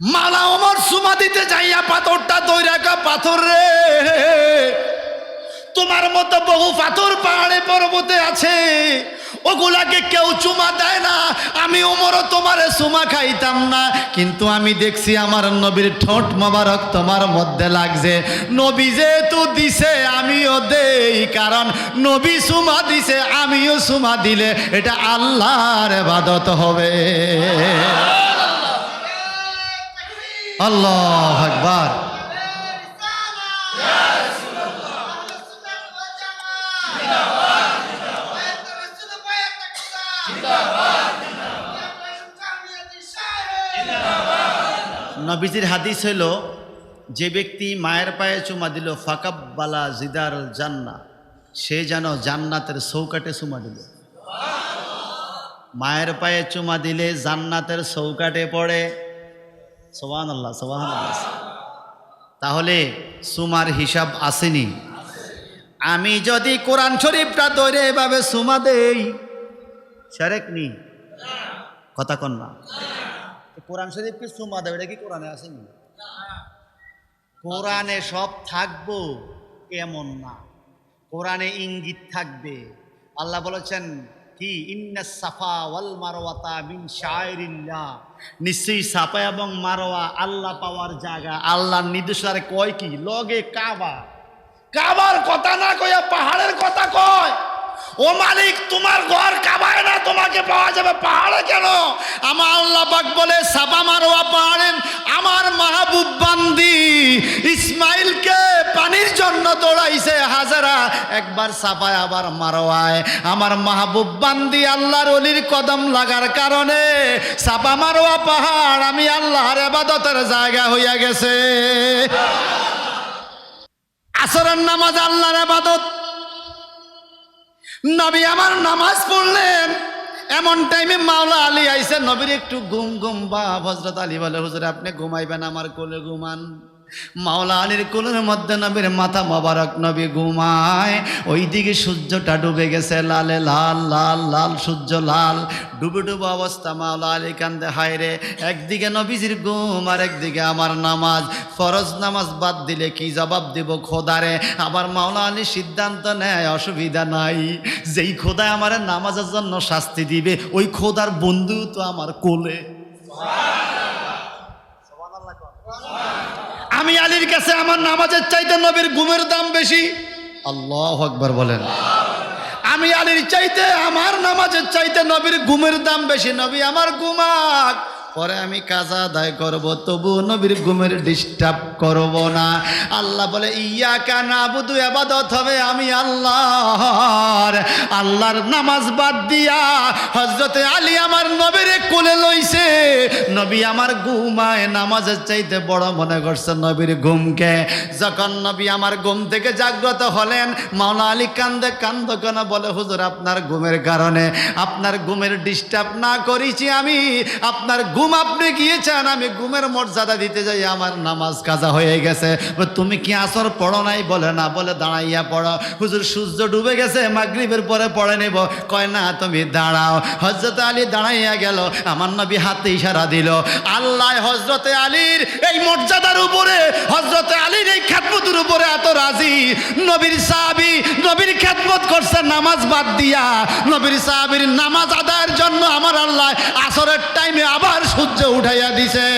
মালা ওমর সুমা দিতে যাইয়া পাথরটা দৈরাকা পাথর রে। তোমার মতো বহু পাথর পাহাড়ে পর্বতে আছে। ওগুলাকে কেউ চুমা দেয় না। আমি ওমরও তোমারে চুমা খাইতাম না। কিন্তু আমি দেখছি আমার নবীর ঠোঁট মোবারক তোমার মধ্যে লাগছে। নবী যেহেতু দিছে, আমিও দেই। কারণ নবী সুমা দিছে, আমিও সুমা দিলে এটা আল্লাহর এবাদত হবে। আল্লাহ আকবার। নবীজির হাদিস হইল, যে ব্যক্তি মায়ের পায়ে চুমা দিল, ফাকাব্বালা জিদার জান্না, সে যেন জান্নাতের চৌকাটে চুমা দিল। মায়ের পায়ে চুমা দিলে জান্নাতের চৌকাটে পড়ে সোহান আল্লাহ সোহান আল্লাহ তাহলে সুমার হিসাব আসেনি। আমি যদি কোরআন শরীফটা দৌড়ে এভাবে সুমা দেই, সেরেক নি? কথা কন না। কোরআন শরীফকে সুমা দেবে এটা কি কোরআনে আসেনি? কোরআনে সব থাকব এমন না। কোরআনে ইঙ্গিত থাকবে। আল্লাহ বলেছেন কি? সাফা ওয়াল মারওয়াতা মিন শায়রিল্লাহ। নিশ্চয়ই সাফা এবং মারোয়া আল্লাহ পাওয়ার জায়গা। আল্লাহর নির্দেশারে কয় কি? লগে কাবা। কাবার কথা না কইয়া পাহাড়ের কথা কয়। ও মালিক, তোমার ঘর কাবায় না, তোমাকে পাওয়া যাবে পাহাড়ে কেন? আমার আল্লাহ পাক বলে সাবা মারোয়া পাহাড়ে আমার একবার সাফায়, আবার মারোয়ায়। আমার মাহবুব বান্দি আল্লাহর অলির কদম লাগার কারণে সাপা মারোয়া পাহাড়, আমি আল্লাহর আবাদতের জায়গা হইয়া গেছে। আসরের নামাজ আল্লাহর আবাদত। নবী আমার নামাজ পড়লেন। এমন টাইমে মাওলা আলী আইসে, নবীর একটু ঘুম ঘুম বা হজরত আলী বলে, হুজুর, আপনি ঘুমাইবেন, আমার কোলে ঘুমান। মাওলা আলীর কোলের মধ্যে নবীর মাথা মোবারক নবী ঘুমায়। ওই দিকে সূর্যটা ডুবে গেছে, লালে লাল লাল লাল সূর্য, লাল। ডুবে ডুবে অবস্থা, মাওলা আলী কান্দে, হায় রে। একদিকে নবীজির ঘুম আর একদিকে আমার নামাজ। ফরজ নামাজ বাদ দিলে কি জবাব দিব খোদারে? আবার মাওলা আলী সিদ্ধান্ত নেয়, অসুবিধা নাই। যেই খোদায় আমার নামাজের জন্য শাস্তি দিবে, ওই খোদার বন্ধু তো আমার কোলে। আমি আলীর কাছে আমার নামাজের চাইতে নবীর গুমের দাম বেশি। আল্লাহ আকবর বলেন। আমি আলীর চাইতে আমার নামাজের চাইতে নবীর গুমের দাম বেশি। নবী আমার ঘুমাক। পরে আমি কাজা আদায় করব, তবু নবীর ঘুমের ডিস্টার্ব করব না। আল্লাহ বলে ইয়া কানা বুধু আবাদত হবে আমি আল্লাহর। আল্লাহর নামাজ বাদ দিয়া হজরতে আলী আমার নবীর কোলে লইছে। নবী আমার ঘুমায়, নামাজের চাইতে বড় মনে করছে নবীর ঘুমকে। যখন নবী আমার ঘুম থেকে জাগ্রত হলেন মাওলা আলী কান্দে কান্দ কেন বলে, হুজুর, আপনার ঘুমের কারণে, আপনার ঘুমের ডিস্টার্ব না করেছি আমি। আপনার ঘুম আপনি গিয়েছেন আমি ঘুমের মর্যাদা দিতে যাই, আমার নামাজ কাজা হয়ে গেছে। তুমি কি আসর পড়ো নাই? বলে, না, বলে, দাঁড়াইয়া পড়ো। হুজুর, সূর্য ডুবে গেছে, মাগরিবের পরে পড়ে নেব। কয়, না, তুমি দাঁড়াও। হজরত আলী দাঁড়াইয়া গেল, আমার নবী হাতে ইশারা দিল, আল্লাহ হজরতে আলীর এই মর্যাদার উপরে হজরতে আলীর উপরে এত রাজি? নবীর সাহাবি নবীর খেদমত করছে, নামাজ বাদ দিয়া। নবীর সাহাবির নামাজ আদায়ের জন্য আমার আল্লাহ আসরের টাইমে আবার সূর্য উঠাইয়া দিছে।